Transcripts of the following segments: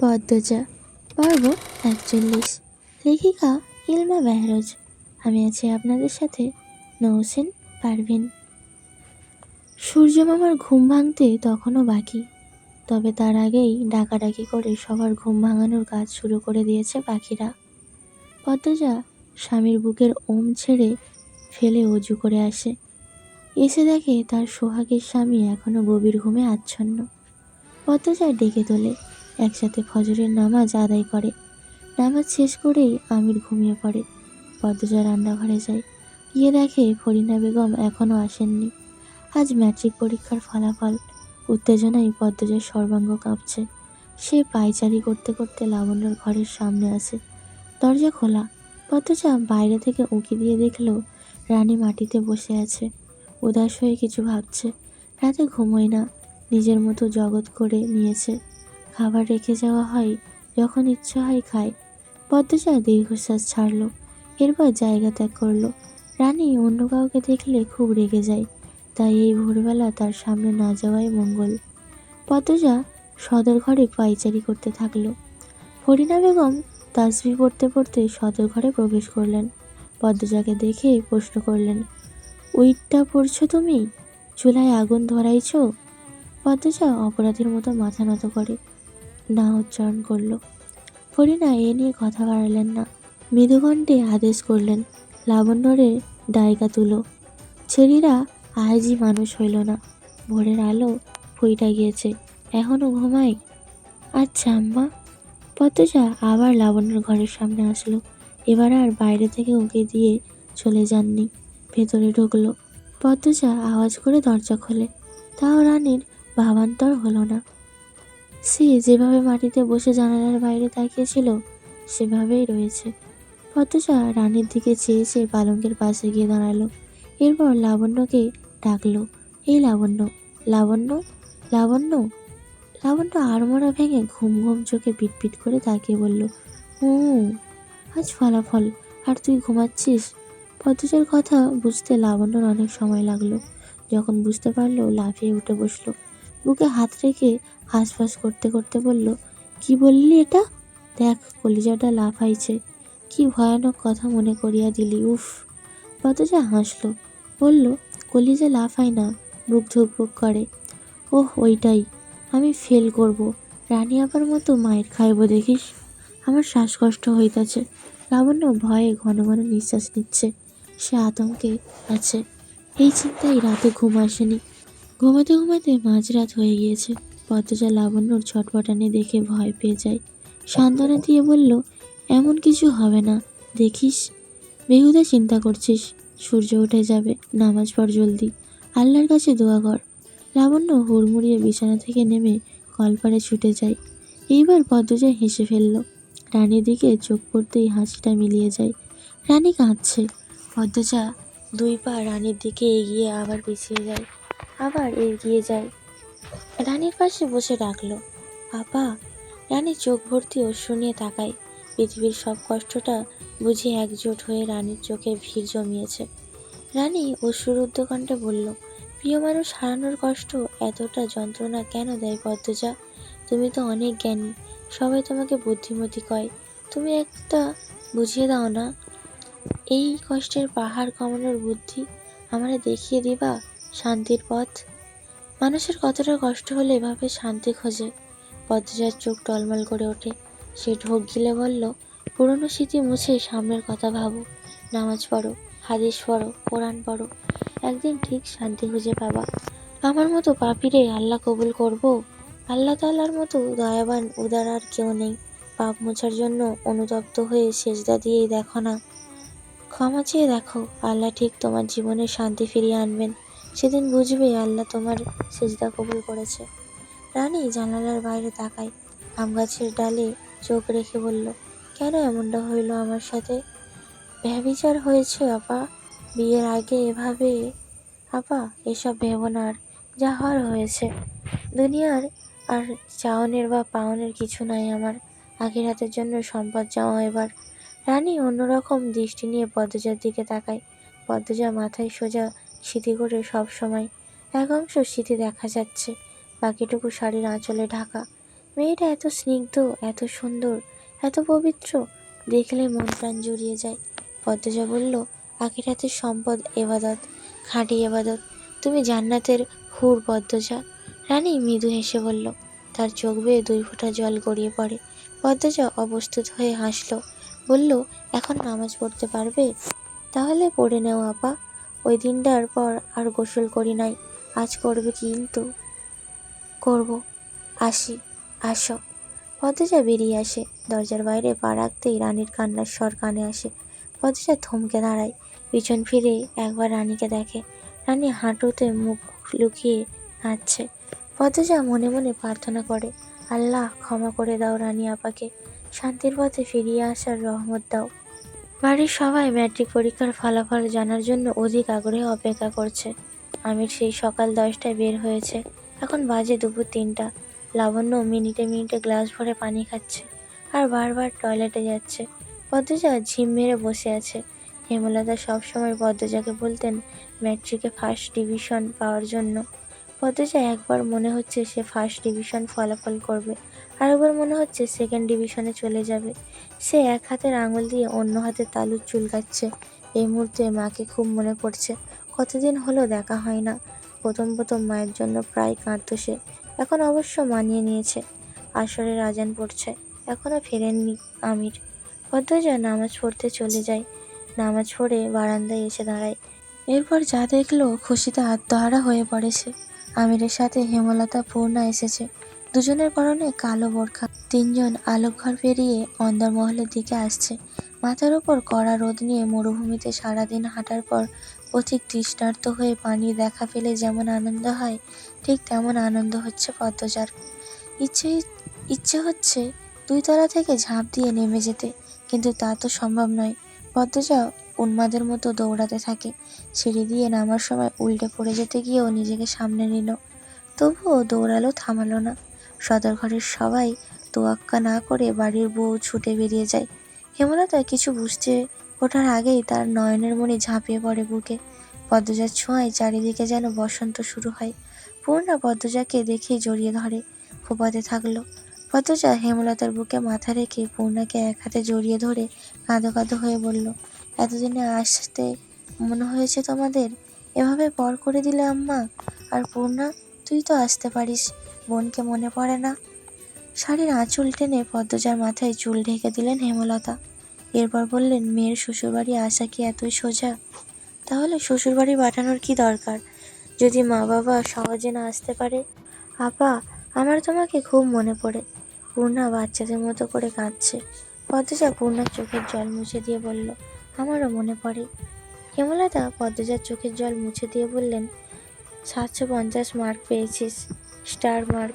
পদ্মজা, পর্ব একচল্লিশ। লেখিকা ইলমা বেহরোজ আমি আছি আপনাদের সাথে। নৌসেন পারভিন। সূর্য মামার ঘুম ভাঙতে তখনও বাকি। তবে তার আগেই ডাকাডাকি করে সবার ঘুম ভাঙানোর কাজ শুরু করে দিয়েছে পাখিরা। পদ্মজা স্বামীর বুকের ওম ছেড়ে ফেলে অজু করে আসে। এসে দেখে তার সোহাগের স্বামী এখনও গভীর ঘুমে আচ্ছন্ন। পদ্মজা ডেকে তোলে। একসাথে ফজরের নামাজ আদায় করে। নামাজ শেষ করেই আমির ঘুমিয়ে পড়ে। পদ্মজা রান্নাঘরে যায়। গিয়ে দেখে ফরিনা বেগম এখনও আসেননি। আজ ম্যাট্রিক পরীক্ষার ফলাফল। উত্তেজনায় পদ্মজার সর্বাঙ্গ কাঁপছে। সে পায়চারি করতে করতে লাবণ্যর ঘরের সামনে আসে দরজা খোলা। পদ্মজা বাইরে থেকে উঁকি দিয়ে দেখল রানী মাটিতে বসে আছে। উদাস হয়ে কিছু ভাবছে। রাতে ঘুমোয় না। নিজের মতো জগৎ করে নিয়েছে। খাবার রেখে যাওয়া হয়, যখন ইচ্ছা হয় খায়। পদ্মজা দীর্ঘশ্বাস ছাড়লো, এরপর জায়গা ত্যাগ করল। রানী অন্য কাউকে দেখলে খুব রেগে যায়, তাই এই ভোরবেলা তার সামনে না যাওয়াই মঙ্গল। পদ্মজা সদর ঘরে পাইচারি করতে থাকল। ফরিনা বেগম তাসবি পড়তে পড়তে সদর ঘরে প্রবেশ করলেন। পদ্মজাকে দেখে প্রশ্ন করলেন, উইটটা পড়ছো তুমি? চুলায় আগুন ধরাইছ? পদ্মজা অপরাধীর মতো মাথা নত করে না উচ্চারণ করল। ফরিনা এ নিয়ে কথা বাড়ালেন না। মৃদুকণ্ঠে আদেশ করলেন, লাবণ্যরের ডায়গা তুলো। ছেড়িরা আজই মানুষ হইল না। ভোরের আলো ফুইটা গিয়েছে এখনও ঘুমাই আচ্ছা আম্মা। পদ্মজা আবার লাবণ্যর ঘরের সামনে আসলো। এবার আর বাইরে থেকে উঁকি দিয়ে চলে যাননি, ভেতরে ঢুকলো। পদ্মজা আওয়াজ করে দরজা খোলে। তাও রানীর ভাবান্তর হলো না। সে যেভাবে মাটিতে বসে জানালার বাইরে তাকিয়েছিল, সেভাবেই রয়েছে। পদ্মজা রানীর দিকে চেয়ে চেয়ে পালঙ্কের পাশে গিয়ে দাঁড়াল। এরপর লাবণ্যকে ডাকলো এই লাবণ্য লাবণ্য লাবণ্য। লাবণ্য আড়মোড়া ভেঙে ঘুম ঘুম চোখে পিটপিট করে তাকিয়ে বলল, হুম, আজ ফলাফল, আর তুই ঘুমাচ্ছিস? পদ্মজার কথা বুঝতে লাবণ্যর অনেক সময় লাগল। যখন বুঝতে পারল, লাফিয়ে উঠে বসল। বুকে হাত রেখে হাঁসফাঁস করতে করতে বলল, কি বললি এটা? দেখ, কলিজাটা লাফাইছে। কি ভয়ানক কথা মনে করিয়া দিলি, উফ! পদ্মজা হাসল, বলল, কলিজা লাফায় না, বুক ধুকপুক করে। ওহ, ওইটাই, আমি ফেল করব। রানী আবার মতো মায়ের খাইব দেখিস। আমার শ্বাসকষ্ট হইতাছে। লাবণ্য ভয়ে ঘন ঘন নিঃশ্বাস নিচ্ছে। সে আতঙ্কে আছে। এই চিন্তায় রাতে ঘুম আসেনি। ঘুমাতে ঘুমাতে মাঝরাত হয়ে গিয়েছে। পদ্মজা লাবণ্যর ছটপটানি দেখে ভয় পেয়ে যায়। সান্ত্বনা দিয়ে বলল, এমন কিছু হবে না। দেখিস, বেহুদা চিন্তা করছিস। সূর্য উঠে যাবে, নামাজ পড় জলদি। আল্লাহর কাছে দোয়া কর। লাবণ্য হুড়মুড়িয়ে বিছানা থেকে নেমে কলপারে ছুটে যায়। এইবার পদ্মজা হেসে ফেলল, রানীর দিকে চোখ পড়তেই হাসিটা মিলিয়ে যায়। রানী কাঁদছে। পদ্মজা দুই পা রানীর দিকে এগিয়ে আবার পিছিয়ে যায়। আবার এগিয়ে যায়। রানীর পাশে বসে ডাকলো আপা রানী চোখ ভর্তি অশ্রু নিয়ে তাকায়। পৃথিবীর সব কষ্টটা বুঝে একজোট হয়ে রানীর চোখে ভিড় জমিয়েছে। রানী অশ্রুরুদ্ধ কণ্ঠে বলল, প্রিয় মানুষ, হারানোর কষ্ট এতটা যন্ত্রণা কেন দেয় পদ্মজা? তুমি তো অনেক জ্ঞানী, সবাই তোমাকে বুদ্ধিমতী কয়। তুমি একটা বুঝিয়ে দাও না। এই কষ্টের পাহাড় কমানোর বুদ্ধি আমরা দেখিয়ে দিবা? শান্তির পথ। মানুষের কতটা কষ্ট হলে এভাবে শান্তি খোঁজে। পদ্মজার চোখ টলমল করে ওঠে। সে ঢোক গিলে বলল, পুরনো স্মৃতি মুছে সামনের কথা ভাবো। নামাজ পড়ো, হাদিস পড়ো, কোরআন পড়ো। একদিন ঠিক শান্তি খুঁজে পাবা। আমার মতো পাপিরে আল্লাহ কবুল করব? আল্লাহ তাল্লার মতো দয়াবান, উদার আর কেউ নেই। পাপ মোছার জন্য অনুতপ্ত হয়ে সেজদা দিয়েই দেখো না। ক্ষমা চেয়ে দেখো, আল্লাহ ঠিক তোমার জীবনে শান্তি ফিরিয়ে আনবেন। সেদিন বুঝবে আল্লাহ তোমার সেজদা কবুল করেছে। রানী জানালার বাইরে তাকায়, আম গাছের ডালে চোখ রেখে বলল, কেন এমনটা হইল আমার সাথে? ব্যবিচার হয়েছে আপা। বিয়ের আগে এভাবে আপা, এসব ভেবো না আর, যা হওয়ার হয়েছে। দুনিয়ার আর চাওনের বা পাওনের কিছু নাই আমার। আগের হাতের জন্য সম্পদ চাওয়া এবার। রানী অন্যরকম দৃষ্টি নিয়ে পদ্মজার দিকে তাকায়। পদ্মজা মাথায় সোজা স্মৃতি করে সব সময় এক অংশ স্মৃতি দেখা যাচ্ছে, বাকিটুকু শাড়ির আঁচলে ঢাকা। মেয়েটা এত স্নিগ্ধ, এত সুন্দর, এত পবিত্র, দেখলে মন প্রাণ জুড়িয়ে যায়। পদ্মজা বলল, আখিরাতের সম্পদ এবাদত, খাঁটি এবাদত। তুমি জান্নাতের হুর পদ্মজা। রানী মৃদু হেসে বলল, তার চোখ বেয়ে দুই ফোঁটা জল গড়িয়ে পড়ে। পদ্মজা অবস্থিত হয়ে হাসল, বলল, এখন নামাজ পড়তে পারবে? তাহলে পড়ে নেও, আপা। ওই দিনটার পর আর গোসল করি নাই। আজ করবে কিন্তু? করব। আসি, আসো। পদ্মজা বেরিয়ে আসে। দরজার বাইরে পা রাখতেই রানীর কান্নার স্বর কানে আসে। পদ্মজা থমকে দাঁড়ায়। পিছন ফিরে একবার রানীকে দেখে। রানী হাঁটুতে মুখ লুকিয়ে নাচছে। পদ্মজা মনে মনে প্রার্থনা করে, আল্লাহ, ক্ষমা করে দাও রানী আপাকে। শান্তির পথে ফিরিয়ে আসার রহমত দাও। বাড়ির সবাই ম্যাট্রিক পরীক্ষার ফলাফল জানার জন্য অধিক আগ্রহে অপেক্ষা করছে। আমির সেই সকাল দশটায় বের হয়েছে। এখন বাজে দুপুর তিনটা। লাবণ্য মিনিটে মিনিটে গ্লাস ভরে পানি খাচ্ছে আর বারবার টয়লেটে যাচ্ছে। পদ্মজা ঝিম মেরে বসে আছে। হেমলতা সবসময় পদ্মজাকে বলতেন ম্যাট্রিকে ফার্স্ট ডিভিশন পাওয়ার জন্য। পদ্মজা একবার মনে হচ্ছে সে ফার্স্ট ডিভিশন ফলাফল করবে। আরেকবার মনে হচ্ছে সেকেন্ড ডিভিশনে চলে যাবে। সে এক হাতের আঙুল দিয়ে অন্য হাতে তালুর চুলকাচ্ছে এই মুহূর্তে মাকে খুব মনে পড়ছে। কতদিন হলো দেখা হয় না। প্রথম প্রথম মায়ের জন্য প্রায় কাঁদত সে। এখন অবশ্য মানিয়ে নিয়েছে। আসরের আজান পড়ছে। এখনও ফেরেননি আমির। পদ্মজা নামাজ পড়তে চলে যায়। নামাজ পড়ে বারান্দায় এসে দাঁড়ায়। এরপর যা দেখল খুশিতে আত্মহারা হয়ে পড়েছে আমিরের সাথে হেমলতা, পূর্ণা এসেছে। দুজনের পরনে কালো বোরখা। তিনজন আলোকঘর পেরিয়ে অন্দরমহলের দিকে আসছে। মাথার উপর কড়া রোদ নিয়ে মরুভূমিতে সারাদিন হাঁটার পর পথিক তৃষ্ণার্ত হয়ে পানি দেখা পেলে যেমন আনন্দ হয়, ঠিক তেমন আনন্দ হচ্ছে পদ্মজার। ইচ্ছে ইচ্ছে হচ্ছে দুই তলা থেকে ঝাঁপ দিয়ে নেমে যেতে, কিন্তু তা তো সম্ভব নয়। পদ্মজা উন্মাদের মতো দৌড়াতে থাকে। সিঁড়ি দিয়ে নামার সময় উল্টে পড়ে যেতে গিয়েও নিজেকে সামনে নিল। তবুও দৌড়ালো থামালো না। সদর ঘরের সবাই তোয়াক্কা না করে বাড়ির বউ ছুটে বেরিয়ে যায়। হেমলতা কিছু বুঝতে ওঠার আগেই তার নয়নের মনে ঝাঁপিয়ে পড়ে বুকে। পদ্মজার ছোঁয়ায় চারিদিকে যেন বসন্ত শুরু হয়। পূর্ণা পদ্মজাকে দেখে জড়িয়ে ধরে ফোপাতে থাকল। পদ্মজা হেমলতার বুকে মাথা রেখে পূর্ণাকে এক হাতে জড়িয়ে ধরে কাঁদো কাঁদো হয়ে বলল, এতদিনে আসতে মনে হয়েছে তোমাদের? এভাবে পর করে দিলে আম্মা, আর পূর্ণা, তুই তো আসতে পারিস। বোনকে মনে পড়ে না। শাড়ির আঁচল টেনে পদ্মজার মাথায় চুল ঢেকে দিলেন হেমলতা। এরপর বললেন, মেয়ের শ্বশুরবাড়ি আসা কি এতই সোজা? তাহলে শ্বশুরবাড়ি পাঠানোর কি দরকার? যদি মা বাবা সহজে না আসতে পারে? আপা, আমার তোমাকে খুব মনে পড়ে। পূর্ণা বাচ্চাদের মতো করে কাঁদছে। পদ্মজা পূর্ণার চোখের জল মুছে দিয়ে বলল, আমারও মনে পড়ে। হেমলতা পদ্মজার চোখের জল মুছে দিয়ে বললেন, সাতশো পঞ্চাশ মার্ক পেয়েছিস। স্টার মার্ক,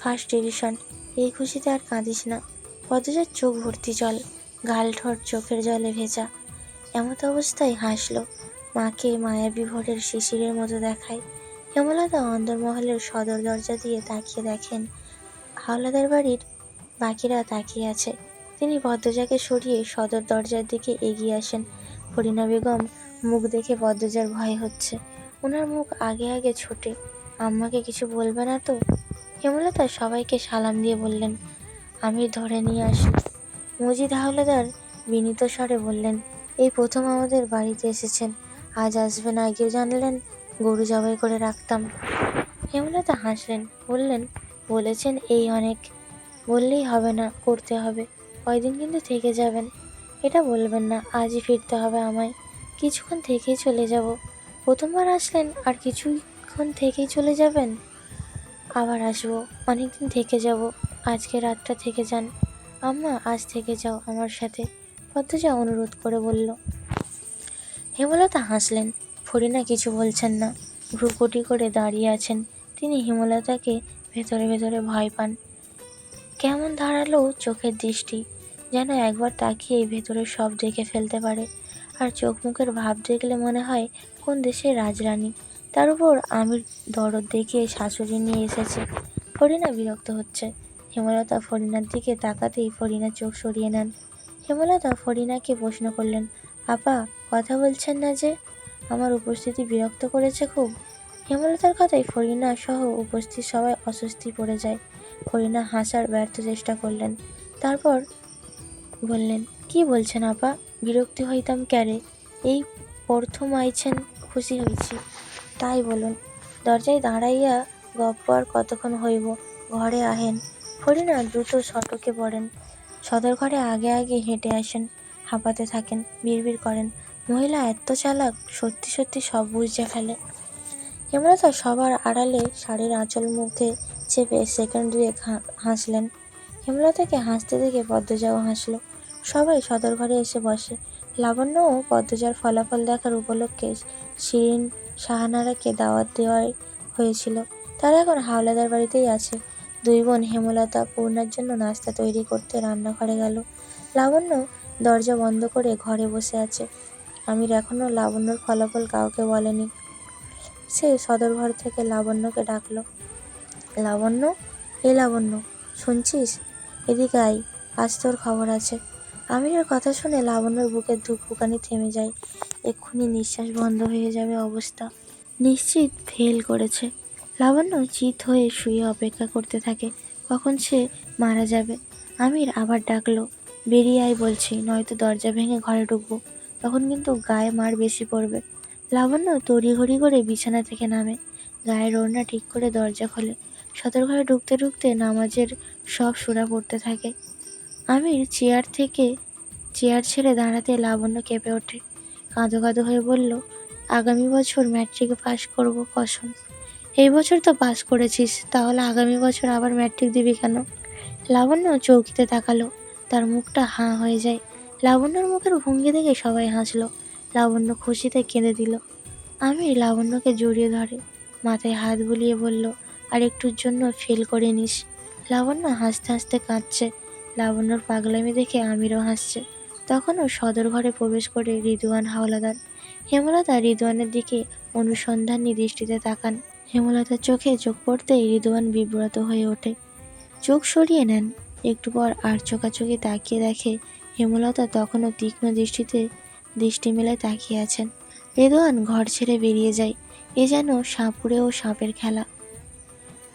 ফার্স্ট ডিভিশন এই খুশিতে আর কাঁদিস না। পদ্মজার চোখ ভর্তি জল, গাল ঠোঁট চোখের জলে ভেজা। এমত অবস্থায় হাসলো। মাকে মায়াবী ভোরের শিশিরের মতো দেখায়। হেমলতা অন্দরমহলের সদর দরজা দিয়ে তাকিয়ে দেখেন, হাওলাদার বাড়ির বাকিরা তাকিয়ে আছে। তিনি পদ্মজাকে সরিয়ে সদর দরজার দিকে এগিয়ে আসেন। ফরিনা বেগম মুখ দেখে পদ্মজার ভয় হচ্ছে। ওনার মুখ আগে আগে ছোটে। আম্মাকে কিছু বলবে না তো? হেমলতা সবাইকে সালাম দিয়ে বললেন, আমি ধরে নিয়ে আসি। মজিদ হাওলাদার বিনীত স্বরে বললেন, এই প্রথম আমাদের বাড়িতে এসেছেন। আজ আসবেন আগেও জানলেন গরু জবাই করে রাখতাম। হেমলতা হাসলেন, বললেন, বলেছেন এই অনেক। বললেই হবে না, করতে হবে। কয়দিন কিন্তু থেকে যাবেন। এটা বলবেন না, আজই ফিরতে হবে আমায়। কিছুক্ষণ থেকেই চলে যাব। প্রথমবার আসলেন আর কিছুক্ষণ থেকেই চলে যাবেন? আবার আসব, অনেকদিন থেকে যাব। আজকে রাতটা থেকে যান। আম্মা, আজ থেকে যাও আমার সাথে, পদ্মজা অনুরোধ করে বলল। হেমলতা হাসলেন। ফরিনা কিছু বলছেন না। ভ্রুকুটি করে দাঁড়িয়ে আছেন। তিনি হেমলতাকে ভেতরে ভেতরে ভয় পান। কেমন ধারালো চোখের দৃষ্টি, যেন একবার তাকিয়ে ভেতরে সব দেখে ফেলতে পারে। আর চোখ মুখের ভাব দেখলে মনে হয়, কোন দেশের রাজরানী। তার উপর আমির দরদ দেখে শাশুড়ি নিয়ে এসেছে। ফরিনা বিরক্ত হচ্ছে। হেমলতা ফরিনার দিকে তাকাতেই ফরিনা চোখ সরিয়ে নেন। হেমলতা ফরিনাকে প্রশ্ন করলেন, আপা, কথা বলছেন না যে? আমার উপস্থিতি বিরক্ত করেছে খুব। হেমলতার কথায় ফরিনা সহ উপস্থিত সবাই অস্বস্তি পড়ে যায়। ফরিনা হাসার ব্যর্থ চেষ্টা করলেন। তারপর বললেন, কি বলছেন আপা? বিরক্তি হইতাম ক্যারে? এই প্রথম আইছেন, খুশি হয়েছি তাই বলুন, দরজায় দাঁড়াইয়া আর কতক্ষণ হইব, ঘরে আহেন। ফরিনা দ্রুত সটকে পড়েন। সদর ঘরে আগে আগে হেঁটে আসেন, হাঁপাতে থাকেন, বিড়বিড় করেন। মহিলা এত চালাক, সত্যি সত্যি সব বুঝে ফেলে। হেমলতা সবার আড়ালে শাড়ির আঁচল মধ্যে চেপে সেকেন্ড দুয়েক হাসলেন। হেমলতাকে হাসতে দেখে পদ্মজাও হাসলো। সবাই সদর ঘরে এসে বসে। লাবণ্যও পদ্মজার ফলাফল দেখার উপলক্ষে শিরিন শাহানারাকে দাওয়াত দেওয়াই হয়েছিল। তারা এখন হাওলাদার বাড়িতেই আছে। দুই বোন হেমলতা পূর্ণার জন্য নাস্তা তৈরি করতে রান্নাঘরে গেল। লাবণ্য দরজা বন্ধ করে ঘরে বসে আছে। আমির এখনও লাবণ্যর ফলাফল কাউকে বলেনি। সে সদর ঘর থেকে লাবণ্যকে ডাকলো। লাবণ্য, এ লাবণ্য, শুনছিস? এদিকে আয়, আজ তোর খবর আছে। আমিরের কথা শুনে লাবণ্যর বুকের ধুকপুকানি থেমে যায়। এক্ষুনি নিঃশ্বাস বন্ধ হয়ে যাবে অবস্থা। নিশ্চিত ফেল করেছে। লাবণ্য চিত হয়ে শুয়ে অপেক্ষা করতে থাকে। কখন সে মারা যাবে? আমির আবার ডাকলো। বেরিয়ে আয় বলছি, নয়তো দরজা ভেঙে ঘরে ঢুকবো। তখন কিন্তু গায়ে মার বেশি পড়বে। লাবণ্য তড়িঘড়ি করে বিছানা থেকে নামে। গায়ের ওড়না ঠিক করে দরজা খোলে। সদর ঘরে ঢুকতে ঢুকতে নামাজের সব সুরা পড়তে থাকে। আমির চেয়ার থেকে চেয়ার ছেড়ে দাঁড়াতে লাবণ্য কেঁপে ওঠে। কাঁদো কাঁদো হয়ে বলল, আগামী বছর ম্যাট্রিকে পাশ করব কসম এই বছর তো পাস করেছিস, তাহলে আগামী বছর আবার ম্যাট্রিক দিবি কেন? লাবণ্য চৌকিতে তাকালো, তার মুখটা হাঁ হয়ে যায়। লাবণ্যর মুখের ভঙ্গি দেখে সবাই হাসলো। লাবণ্য খুশিতে কেঁদে দিল। আমি লাবণ্যকে জড়িয়ে ধরে, মাথায় হাত বুলিয়ে বলল, আর একটুর জন্য ফেল করে নিস। লাবণ্য হাসতে হাসতে কাঁদছে। লাবণ্যর পাগলামি দেখে আমিরও হাসছে। তখনও সদর ঘরে প্রবেশ করে রিদুয়ান হাওলাদার। হেমলতা রিদুয়ানের দিকে অনুসন্ধানী দৃষ্টিতে তাকান। হেমলতার চোখে চোখ পড়তেই রিদুয়ান বিব্রত হয়ে ওঠে। চোখ সরিয়ে নেন। একটু পর আর চোখাচোখি তাকিয়ে দেখে হেমলতা তখনও তীক্ষ্ণ দৃষ্টিতে দৃষ্টি মেলে তাকিয়ে আছেন। রেদোয়ান ঘর ছেড়ে বেরিয়ে যায়। এ যেন সাপুরে ও সাপের খেলা।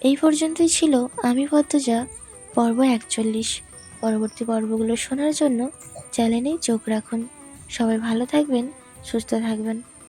এই পর্যন্তই ছিল আমি পদ্মজা, পর্ব একচল্লিশ। পরবর্তী পর্বগুলো শোনার জন্য চ্যানেলেই চোখ রাখুন। সবাই ভালো থাকবেন সুস্থ থাকবেন।